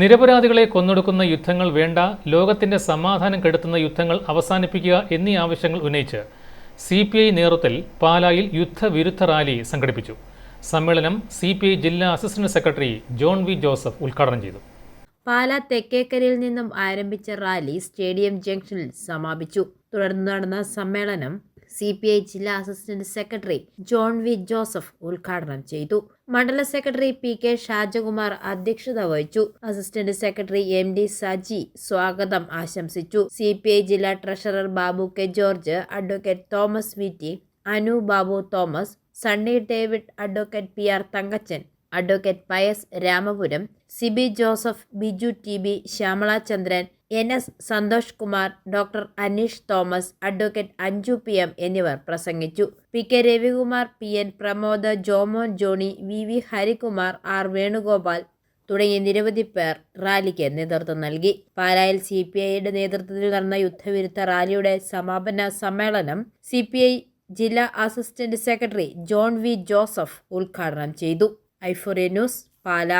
നിരപരാധികളെ കൊന്നൊടുക്കുന്ന യുദ്ധങ്ങൾ വേണ്ട ലോകത്തിന്റെ സമാധാനം കെടുത്തുന്ന യുദ്ധങ്ങൾ അവസാനിപ്പിക്കുക എന്നീ ആവശ്യങ്ങൾ ഉന്നയിച്ച് സി പി ഐ നേതൃത്വത്തിൽ പാലായിൽ യുദ്ധവിരുദ്ധ റാലി സംഘടിപ്പിച്ചു. സമ്മേളനം സി പി ഐ ജില്ലാ assistant secretary John V Joseph ഉദ്ഘാടനം ചെയ്തു. പാല തെക്കേക്കരയിൽ നിന്നും ആരംഭിച്ച റാലി സ്റ്റേഡിയം ജംഗ്ഷനിൽ സമാപിച്ചു. തുടർന്ന് നടന്ന സമ്മേളനം സി പി ഐ ജില്ലാ assistant secretary John V Joseph ഉദ്ഘാടനം ചെയ്തു. മണ്ഡല സെക്രട്ടറി പി കെ ഷാജകുമാർ അധ്യക്ഷത വഹിച്ചു. Assistant secretary M D Saji സ്വാഗതം ആശംസിച്ചു. സി പി ഐ ജില്ലാ treasurer Babu K George advocate Thomas V T Anu Babu Thomas Sunny David advocate P R Thankachan advocate Pius Ramapuram Sibi Joseph Biju T B Shyamala Chandran N S Santhosh Kumar doctor Aneesh Thomas advocate Anju P M എന്നിവർ പ്രസംഗിച്ചു. P K Ravikumar P N Pramod Jomon Johnny V V Harikumar R Venugopal തുടങ്ങിയ നിരവധി പേർ റാലിക്ക് നേതൃത്വം നൽകി. പാലായിൽ C P ഐയുടെ നേതൃത്വത്തിൽ നടന്ന യുദ്ധവിരുദ്ധ റാലിയുടെ സമാപന സമ്മേളനം സി പി ഐ ജില്ലാ assistant secretary John V Joseph ഉദ്ഘാടനം ചെയ്തു. ഐഫോറിയ പാല.